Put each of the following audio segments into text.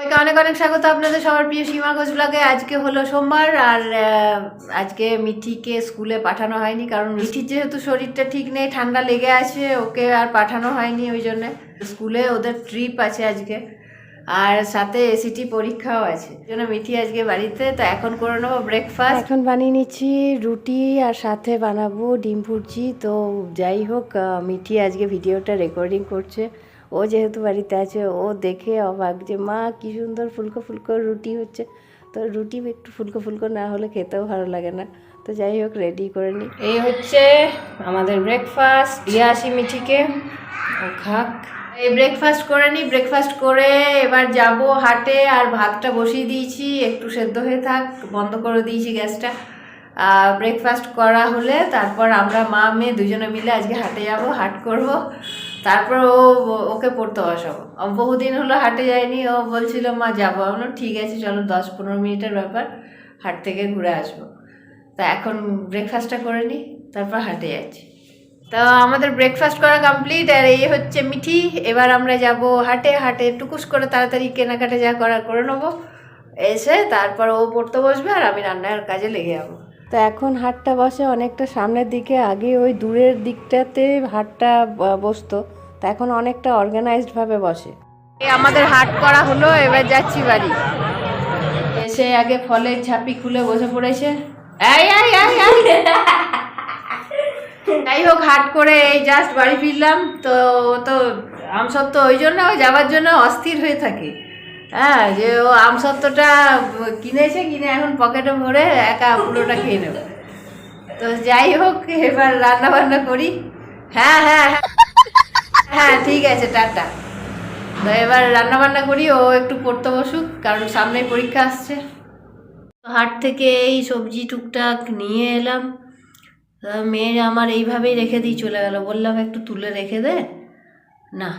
সবাইকে অনেক অনেক স্বাগত আপনাদের সবার প্রিয় সীমা ঘোষ আজকে হলো সোমবার আর আজকে মিঠিকে স্কুলে পাঠানো হয়নি কারণ মিঠির যেহেতু শরীরটা ঠিক নেই, ঠান্ডা লেগে আছে, ওকে আর পাঠানো হয়নি ওই জন্য। স্কুলে ওদের ট্রিপ আছে আজকে আর সাথে এসিটি পরীক্ষাও আছে। জন্য মিঠি আজকে বাড়িতে, তো এখন করে নেব ব্রেকফাস্ট এখন বানিয়ে নিচ্ছি রুটি আর সাথে বানাবো ডিম ভুর্জি তো যাই হোক মিঠি আজকে ভিডিওটা রেকর্ডিং করছে। ও যেহেতু বাড়িতে আছে, ও দেখে অবাক যে, মা, কি সুন্দর ফুলকো ফুলকো রুটি হচ্ছে। তো রুটি একটু ফুলকো ফুলকো না হলে খেতেও ভালো লাগে না। তো যাই হোক রেডি করে নিই এই হচ্ছে আমাদের ব্রেকফাস্ট দিয়ে আসি মিঠিকে। ও খাক। এই ব্রেকফাস্ট করে নিই ব্রেকফাস্ট করে এবার যাব হাটে, আর ভাতটা বসিয়ে দিয়েছি। একটু সেদ্ধ হয়ে থাক, বন্ধ করে দিয়েছি গ্যাসটা। ব্রেকফাস্ট করা হলে তারপর আমরা মা, মেয়ে দুজনে মিলে আজকে হাটে যাব, হাট করব। তারপর ও ওকে পড়তে বসাবো বহুদিন হলো হাটে যায়নি, ও বলছিল, মা, যাব। আমরা ঠিক আছে, চলো, দশ পনেরো মিনিটের ব্যাপার, হাট থেকে ঘুরে আসব। তা এখন ব্রেকফাস্টটা করে নিই তারপর হাটে যাচ্ছি। তো আমাদের ব্রেকফাস্ট করা কমপ্লিট আর এই হচ্ছে মিঠি। এবার আমরা যাব হাটে হাটে টুকুস করে তাড়াতাড়ি কেনাকাটা যা করার করে নেব। এসে তারপর ও পড়তে বসবে, আর আমি রান্নার কাজে লেগে যাব। তো এখন হাটটা বসে অনেকটা সামনের দিকে, আগে ওই দূরের দিকটাতে হাটটা বসতো। তা এখন অনেকটা অর্গানাইজডভাবে বসে। আমাদের হাট করা হলো, এবার যাচ্ছি বাড়ি। এসে আগে ফলের ঝাঁপি খুলে বসে পড়েছে। যাই হোক, হাট করে এই জাস্ট বাড়ি ফিরলাম। তো তো, আমসত্ত্ব ওই জন্য, যাওয়ার জন্য অস্থির হয়ে থাকে। হ্যাঁ যে ও আমসত্ত্বটা কিনেছে, কিনে এখন পকেটে ভরে একা পুরোটা খেয়ে নেবে। তো যাই হোক, এবার রান্না বান্না করি। হ্যাঁ হ্যাঁ হ্যাঁ। হ্যাঁ ঠিক আছে, টাটা। তো এবার রান্না বান্না করি, ও একটু পড়তে বসুক, কারণ সামনে পরীক্ষা আসছে। হাট থেকে এই সবজি টুকটাক নিয়ে এলাম। তা মেয়ে আমার এইভাবেই রেখে দিয়ে চলে গেল। বললাম, একটু তুলে রেখে দে। না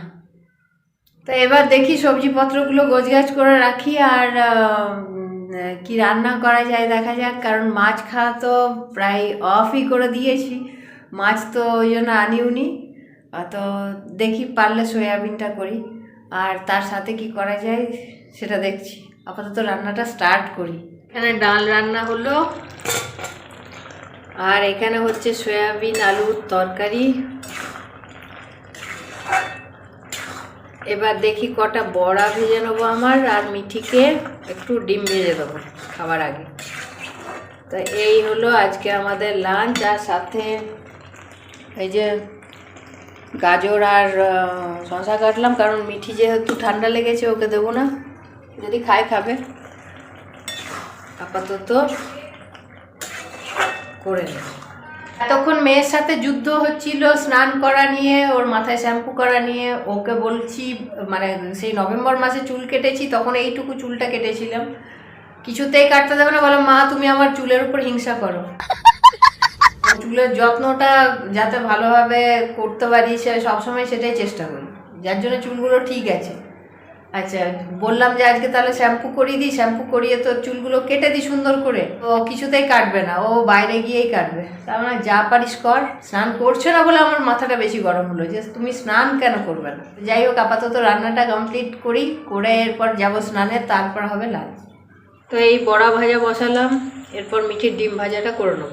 তো এবার দেখি সবজিপত্রগুলো গোছগাছ করে রাখি আর কি রান্না করা যায় দেখা যাক, কারণ মাছ খাওয়া তো প্রায় অফই করে দিয়েছি। মাছ তো ওই জন্য আনিওনি। তো দেখি পারলে সয়াবিনটা করি। আর তার সাথে কি করা যায় সেটা দেখছি। আপাতত রান্নাটা স্টার্ট করি। এখানে ডাল রান্না হলো। আর এখানে হচ্ছে সয়াবিন আলুর তরকারি। এবার দেখি কটা বড়া ভেজে নেব আমার আর মিঠিকে একটু ডিম ভেজে দেবো খাবার আগে। তো এই হলো আজকে আমাদের লাঞ্চ আর সাথে এই যে গাজর আর শসা কাটলাম, কারণ মিঠি যেহেতু ঠান্ডা লেগেছে, ওকে দেবো না। যদি খায়, খাবে। আপাতত করে নেব। এতক্ষণ মেয়ের সাথে যুদ্ধ হচ্ছিল, স্নান করা নিয়ে, ওর মাথায় শ্যাম্পু করা নিয়ে, ওকে বলছি মানে সেই নভেম্বর মাসে চুল কেটেছি, তখন এইটুকু চুলটা কেটেছিলাম। কিছুতেই কাটতে দেবে না, বলো, মা, তুমি আমার চুলের উপর হিংসা করো। চুলের যত্নটা যাতে ভালোভাবে করতে পারি সে সবসময় সেটাই চেষ্টা করি। যার জন্য চুলগুলো ঠিক আছে। আচ্ছা বললাম যে আজকে তাহলে শ্যাম্পু করিয়ে দিই, শ্যাম্পু করিয়ে তোর চুলগুলো কেটে দিই সুন্দর করে। ও কিছুতেই কাটবে না, ও বাইরে গিয়েই কাটবে। তার মানে যা পারিস কর, স্নান করছে না বলে আমার মাথাটা বেশি গরম হলো যে তুমি স্নান কেন করবে না? যাই হোক, আপাতত রান্নাটা কমপ্লিট করি, করে এরপর যাব স্নানে, তারপর হবে লাঞ্চ। তো এই বড়া ভাজা বসালাম, এরপর মিঠির ডিম ভাজাটা করে নেব।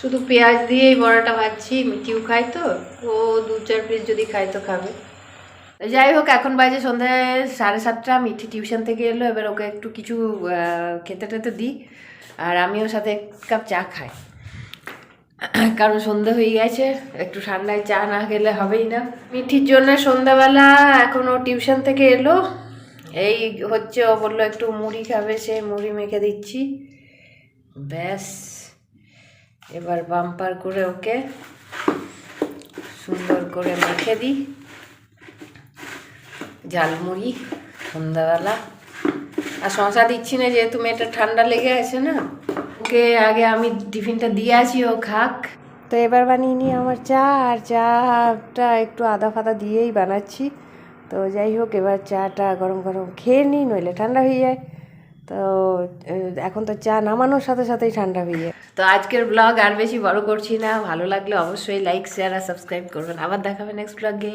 শুধু পেঁয়াজ দিয়ে এই বড়াটা ভাজছি, মিঠিও খায় তো, ও দু চার পিস যদি খায় তো খাবে। যাই হোক, এখন বাজে সন্ধ্যায় সাড়ে সাতটা, মিঠি টিউশন থেকে এলো, এবার ওকে একটু কিছু খেতে টেতে দিই। আর আমিও সাথে এক কাপ চা খাই। কারণ সন্ধে হয়ে গেছে, একটু ঠান্ডায় চা না খেলে হবেই না। মিঠির জন্য সন্ধ্যাবেলা এখন ও টিউশন থেকে এলো। এই হচ্ছে, ও বলল একটু মুড়ি খাবে, সে মুড়ি মেখে দিচ্ছি। ব্যাস, এবার বাম্পার করে ওকে সুন্দর করে মেখে দিই। ঝালমুড়ি সন্ধ্যাবেলা। আর শশা দিচ্ছি না যেহেতু মেয়েটা ঠান্ডা লেগে আছে না ওকে আগে আমি টিফিনটা দিয়ে আছি ও খাক। তো এবার বানিয়ে নিই আমার চা আর চাটা একটু আদা ফাদা দিয়েই বানাচ্ছি। তো যাই হোক এবার চাটা গরম গরম খেয়ে নিই নইলে ঠান্ডা হয়ে যায়। তো এখন তো চা নামানোর সাথে সাথেই ঠান্ডা হয়ে যায়। তো আজকের ব্লগ আর বেশি বড় করছি না ভালো লাগলে অবশ্যই লাইক শেয়ার আর সাবস্ক্রাইব করবেন। আবার দেখাবেন নেক্সট ব্লগে